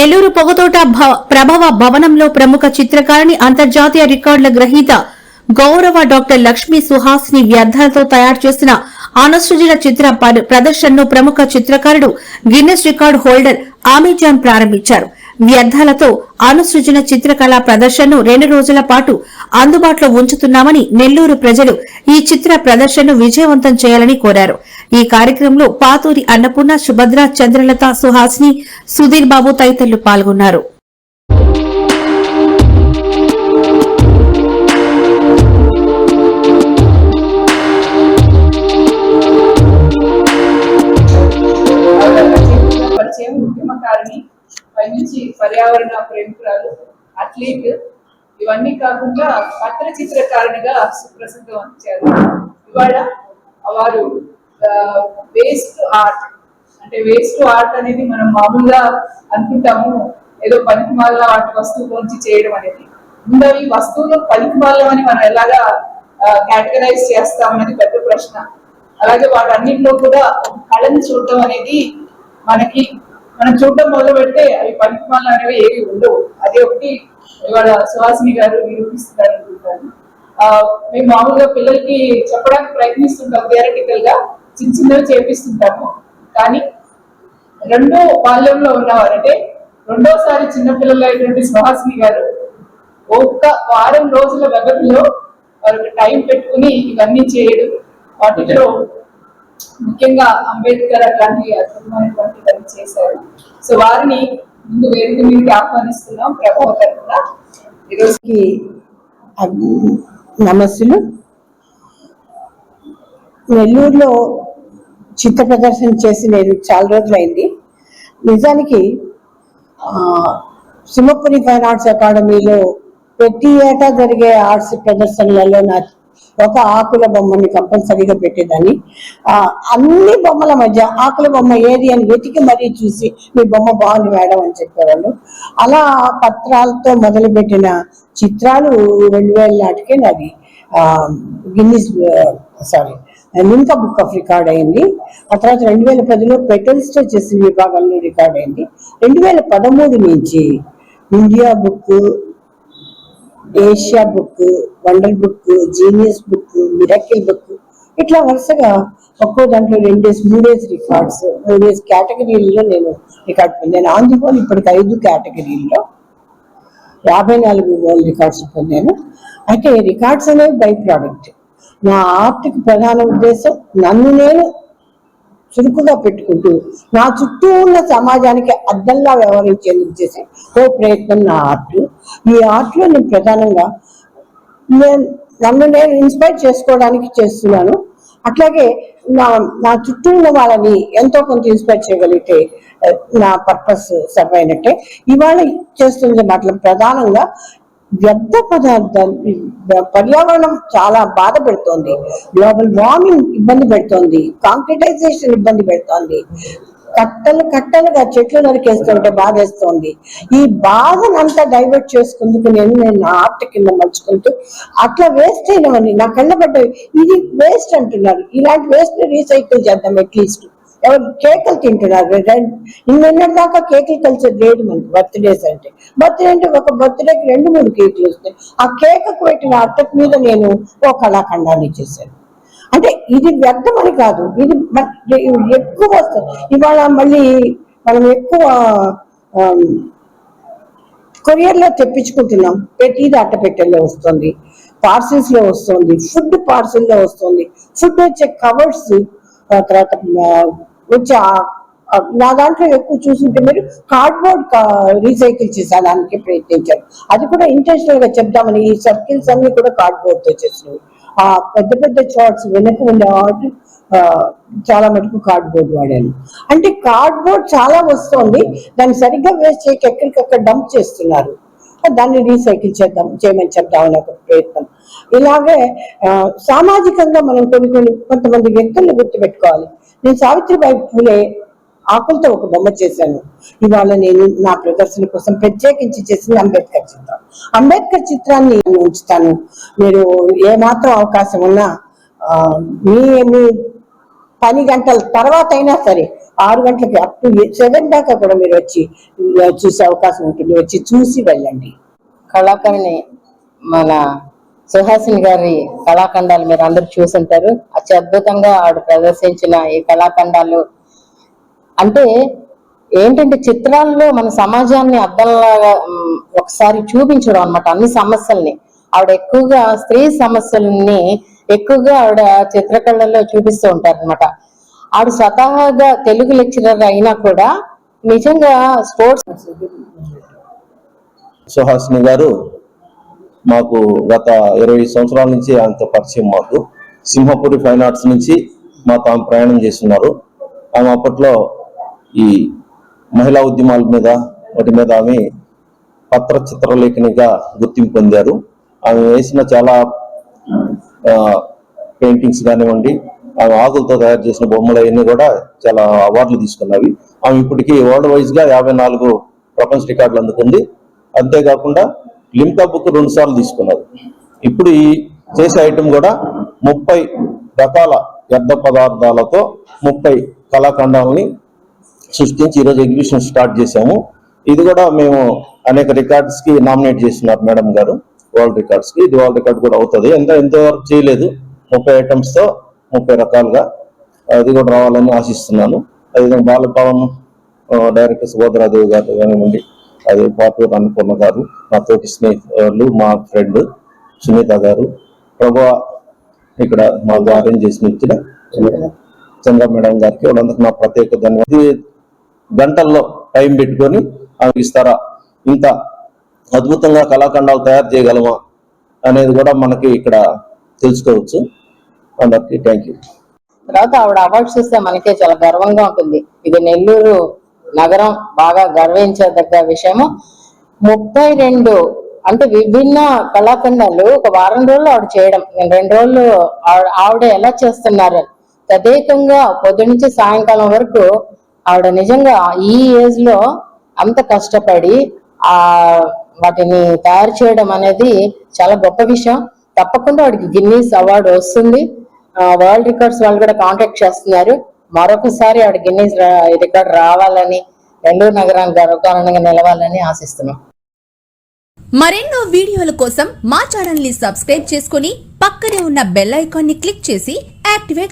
నెల్లూరు పొగతోట భ- ప్రభవ భవనంలో ప్రముఖ చిత్రకారిణి అంతర్జాతీయ రికార్డుల గ్రహీత గౌరవ డాక్టర్ లక్ష్మీ సుహాస్ని వ్యర్థాలతో తయారు చేసిన అనసృజన చిత్ర ప్రదర్శనను ప్రముఖ చిత్రకారుడు గిన్నెస్ రికార్డు హోల్డర్ ఆమెజాన్ ప్రారంభించారు. వ్యర్థాలతో అనుసృజన చిత్రకళా ప్రదర్శనను రెండు రోజుల పాటు అందుబాటులో ఉంచుతున్నామని నెల్లూరు ప్రజలు ఈ చిత్ర ప్రదర్శనను విజయవంతం చేయాలని కోరారు. ఈ కార్యక్రమంలో పాతూరి అన్నపూర్ణ సుభద్ర చంద్రలత సుహాసిని సుధీర్ బాబు తదితరులు పాల్గొన్నారు. పైనుంచి పర్యావరణ ప్రేమికురాలు అథ్లీట్ ఇవన్నీ కాకుండా పత్ర చిత్రకారునిగా సుప్రసిద్ధం వచ్చారు ఇవాళ వారు వేస్ట్ ఆర్ట్ అంటే వేస్ట్ ఆర్ట్ అనేది మనం మామూలుగా అనుకుంటాము ఏదో పనికిమాల వాటి వస్తువులోంచి చేయడం అనేది. ముందు ఈ వస్తువులు పనికిమాలం అని మనం ఎలాగా కేటగరైజ్ చేస్తాం అనేది పెద్ద ప్రశ్న. అలాగే వాటన్నింటిలో కూడా కళను చూడటం అనేది మనకి మనం చూడడం మొదలు పెడితే అవి పనికిమాల అనేవి ఏవి ఉండవు. అది ఒకటి ఇవాళ సుహాసిని గారు నిరూపిస్తున్నారు అనుకుంటాను. ఆ, మేము మామూలుగా పిల్లలకి చెప్పడానికి ప్రయత్నిస్తుంటాం థియరటికల్గా చిన్న చిన్నవి చేపిస్తుంటాము. కానీ రెండో బాల్యంలో ఉన్నవారంటే రెండోసారి చిన్నపిల్లలు అయినటువంటి సుహాసిని గారు ఒక్క వారం రోజుల వ్యవధిలో వారికి టైం పెట్టుకుని ఇవన్నీ చేయడం. వాటిలో ముఖ్యంగా అంబేద్కర్ అట్లాంటి అద్భుతమైనటువంటి పని చేశారు. సో వారిని ముందు వేదిక మీకు ఆహ్వానిస్తున్నాం ప్రభావకర్ కూడా. ఈరోజుకి నమస్సులు. నెల్లూరులో చిత్ర ప్రదర్శన చేసి నేను చాలా రోజులైంది. నిజానికి సింహపురి ఫైన్ ఆర్ట్స్ అకాడమీలో ప్రతి ఏటా జరిగే ఆర్ట్స్ ప్రదర్శనలలో నా ఒక ఆకుల బొమ్మని కంపల్సరీగా పెట్టేదాన్ని. అన్ని బొమ్మల మధ్య ఆకుల బొమ్మ ఏది అని వెతికి మరీ చూసి మీ బొమ్మ బాగుంది మేడం అని చెప్పేవాళ్ళు. అలా పత్రాలతో మొదలుపెట్టిన చిత్రాలు రెండు వేల నాటికే నాది. Guinness sorry Limca book of record అయింది. ఆ తర్వాత రెండు వేల పదిలో పెటల్స్తో చేసిన విభాగంలో రికార్డ్ అయింది. రెండు వేల పదమూడు నుంచి India book Asia book wonder book genius book miracle book ఇట్లా వరుసగా ఒక్కో దాంట్లో రెండేసి మూడేసి రికార్డ్స్ మూడేసి కేటగిరీల్లో నేను రికార్డ్ పొందాను ఆన్ ది హోల్ ఇప్పటికి ఐదు కేటగిరీల్లో యాభై నాలుగు వరల్డ్ రికార్డ్స్ పొందాను. అయితే రికార్డ్స్ అనేవి బై ప్రోడక్ట్ నా ఆర్ట్కి ప్రధాన ఉద్దేశం నన్ను నేను చురుకుగా పెట్టుకుంటూ నా చుట్టూ ఉన్న సమాజానికి అద్దంలా వ్యవహరించేందుకు చేసే ఓ ప్రయత్నం నా ఆర్ట్. ఈ ఆర్ట్లో నేను ప్రధానంగా నేను నన్ను నేను ఇన్స్పైర్ చేసుకోవడానికి చేస్తున్నాను. అట్లాగే నా నా చుట్టూ ఉన్న వాళ్ళని ఎంతో కొంత ఇన్స్పైర్ చేయగలిగితే నా పర్పస్ సర్వ్ అయినట్టే. ఇవాళ చేస్తుంది మాటలు ప్రధానంగా వ్యర్థ పదార్థాలు పర్యావరణం చాలా బాధ పెడుతోంది. గ్లోబల్ వార్మింగ్ ఇబ్బంది పెడుతోంది. కాంక్రిటైజేషన్ ఇబ్బంది పెడుతోంది. కట్టలు కట్టలుగా చెట్లు నరికేస్తుంటే బాధేస్తోంది. ఈ బాధనంతా డైవర్ట్ చేసుకుందుకు నేను నేను నా ఆర్ట్ కింద మలుచుకుంటూ అట్లా వేస్ట్ అయినవన్నీ నా కళ్ళ పడ్డవి ఇది వేస్ట్ అంటున్నారు. ఇలాంటి వేస్ట్ రీసైకిల్ చేద్దాం అట్లీస్ట్ ఎవరు? కేకులు తింటున్నారు. నిన్నటి దాకా కేకులు కలిసేది లేదు మనకి బర్త్డేస్ అంటే. బర్త్డే అంటే ఒక బర్త్డేకి రెండు మూడు కేకులు వస్తాయి. ఆ కేక్ పెట్టిన అట్టకు మీద నేను ఓ కళాఖండాన్ని చేశాను. అంటే ఇది వ్యర్థం అని కాదు. ఇది ఎక్కువ వస్తుంది. ఇవాళ మళ్ళీ మనం ఎక్కువ కొరియర్లో కొరియర్లో తెప్పించుకుంటున్నాం ప్రతిది అట్టపెట్టెల్లో వస్తుంది పార్సిల్స్లో వస్తుంది ఫుడ్ పార్సిల్లో వస్తుంది. ఫుడ్ వచ్చే కవర్స్ తర్వాత వచ్చే నా దాంట్లో ఎక్కువ చూసుంటే మీరు కార్డ్బోర్డ్ రీసైకిల్ చేసేదానికి ప్రయత్నించారు. అది కూడా ఇంటెన్షనల్గా చెప్దామని ఈ సర్కిల్స్ అన్ని కూడా కార్డ్బోర్డ్తో చేసినవి. ఆ పెద్ద పెద్ద చాట్స్ వెనక ఉండే ఆర్ట్ చాలా మటుకు కార్డ్బోర్డ్ వాడాను. అంటే కార్డ్బోర్డ్ చాలా వస్తుంది దాన్ని సరిగ్గా వేస్ట్ చేయక ఎక్కడికక్కడ డంప్ చేస్తున్నారు. దాన్ని రీసైకిల్ చేద్దాం చేయమని చెప్దామని ఒక ప్రయత్నం. ఇలాగే సామాజికంగా మనం కొన్ని కొన్ని కొంతమంది వ్యక్తులను గుర్తుపెట్టుకోవాలి. నేను సావిత్రిబాయి పూలే ఆకులతో ఒక బొమ్మ చేశాను. ఇవాళ నేను నా ప్రదర్శన కోసం ప్రత్యేకించి చేసింది అంబేద్కర్ చిత్రం. అంబేద్కర్ చిత్రాన్ని నేను ఉంచుతాను. మీరు ఏ మాత్రం అవకాశం ఉన్నా మీ మీ పని గంటల తర్వాత అయినా సరే ఆరు గంటలకి అప్ టు సెవెన్ దాకా కూడా మీరు వచ్చి చూసే అవకాశం ఉంటుంది. వచ్చి చూసి వెళ్ళండి. కళాకారుని మన సుహాసిని గారి కళాఖండాలు మీరు అందరు చూసుంటారు. అతి అద్భుతంగా ఆవిడ ప్రదర్శించిన ఈ కళాఖండాలు అంటే ఏంటంటే చిత్రాల్లో మన సమాజాన్ని అద్దంలాగా ఒకసారి చూపించడం అనమాట అన్ని సమస్యల్ని. ఆవిడ ఎక్కువగా స్త్రీ సమస్యల్ని ఎక్కువగా ఆవిడ చిత్రకళల్లో చూపిస్తూ ఉంటారు అనమాట ఆవిడ స్వతహాగా తెలుగు లెక్చరర్ అయినా కూడా నిజంగా స్పోర్ట్స్ సుహాసిని గారు మాకు గత ఇరవై సంవత్సరాల నుంచి ఆయనతో పరిచయం మాకు. సింహపురి ఫైన్ ఆర్ట్స్ నుంచి మా ఆమె ప్రయాణం చేస్తున్నారు. ఆమె అప్పట్లో ఈ మహిళా ఉద్యమాల మీద వాటి మీద ఆమె పత్ర చిత్రలేఖనిగా గుర్తింపు పొందారు. ఆమె వేసిన చాలా పెయింటింగ్స్ కానివ్వండి ఆమె ఆకులతో తయారు చేసిన బొమ్మలు అవన్నీ కూడా చాలా అవార్డులు తీసుకున్నవి ఆమె ఇప్పటికీ వరల్డ్ వైజ్గా యాభై నాలుగు ప్రపంచ రికార్డులు అందుకుంది. అంతేకాకుండా లిమ్కా బుక్ రెండు సార్లు తీసుకున్నారు. ఇప్పుడు ఈ చేసే ఐటమ్ కూడా ముప్పై రకాల వ్యర్థ పదార్థాలతో ముప్పై కళాఖండాలని సృష్టించి ఈరోజు ఎగ్జిబిషన్ స్టార్ట్ చేశాము. ఇది కూడా మేము అనేక రికార్డ్స్కి నామినేట్ చేస్తున్నారు మేడం గారు వరల్డ్ రికార్డ్స్కి. ఇది వరల్డ్ రికార్డ్ కూడా అవుతుంది. ఎంత ఎంతవరకు చేయలేదు. ముప్పై ఐటమ్స్తో ముప్పై రకాలుగా అది కూడా రావాలని ఆశిస్తున్నాను. అదేవిధంగా బాలభవన్ డైరెక్టర్ సుభద్రాదేవి గారు కానివ్వండి అదే పాటూరు అన్నపూర్ణ గారు నా తోటి స్నేహితులు మా ఫ్రెండ్ సునీత గారు ప్రభా ఇక్కడ మాకు అరేంజ్ చేసిన ఇచ్చిన చంద్ర మేడం గారికి వాళ్ళందరికీ నా ప్రత్యేక ధన్యవాదాలు. ఇది గంటల్లో టైం పెట్టుకొని ఇస్తారా? ఇంత అద్భుతంగా కళాఖండాలు తయారు చేయగలమా అనేది కూడా మనకి ఇక్కడ తెలుసుకోవచ్చు. అందరికి థ్యాంక్ యూ తర్వాత ఆవిడ అవార్డ్స్ ఇస్తే మనకే చాలా గర్వంగా ఉంటుంది. ఇది నెల్లూరు నగరం బాగా గర్వించదగ్గ విషయము. ముప్పై రెండు అంటే విభిన్న కళాఖండాలు ఒక వారం రోజులు ఆవిడ చేయడం. నేను రెండు రోజులు ఆవిడ- ఆవిడ ఎలా చేస్తున్నారు? తదేకంగా పొద్దు నుంచి సాయంకాలం వరకు ఆవిడ నిజంగా ఈ ఏజ్లో అంత కష్టపడి ఆ వాటిని తయారు చేయడం అనేది చాలా గొప్ప విషయం. తప్పకుండా వాడికి గిన్నీస్ అవార్డు వస్తుంది. వరల్డ్ రికార్డ్స్ వాళ్ళు కూడా కాంటాక్ట్ చేస్తున్నారు. మరొకసారి ఆవిడ గిన్నీస్ రికార్డ్ రావాలని నెల్లూరు నగరానికి గర్వకారణంగా నిలవాలని ఆశిస్తున్నాం. మరెన్నో వీడియోల కోసం మా ఛానల్ని సబ్స్క్రైబ్ చేసుకుని పక్కనే ఉన్న బెల్ ఐకాన్ని క్లిక్ చేసి యాక్టివేట్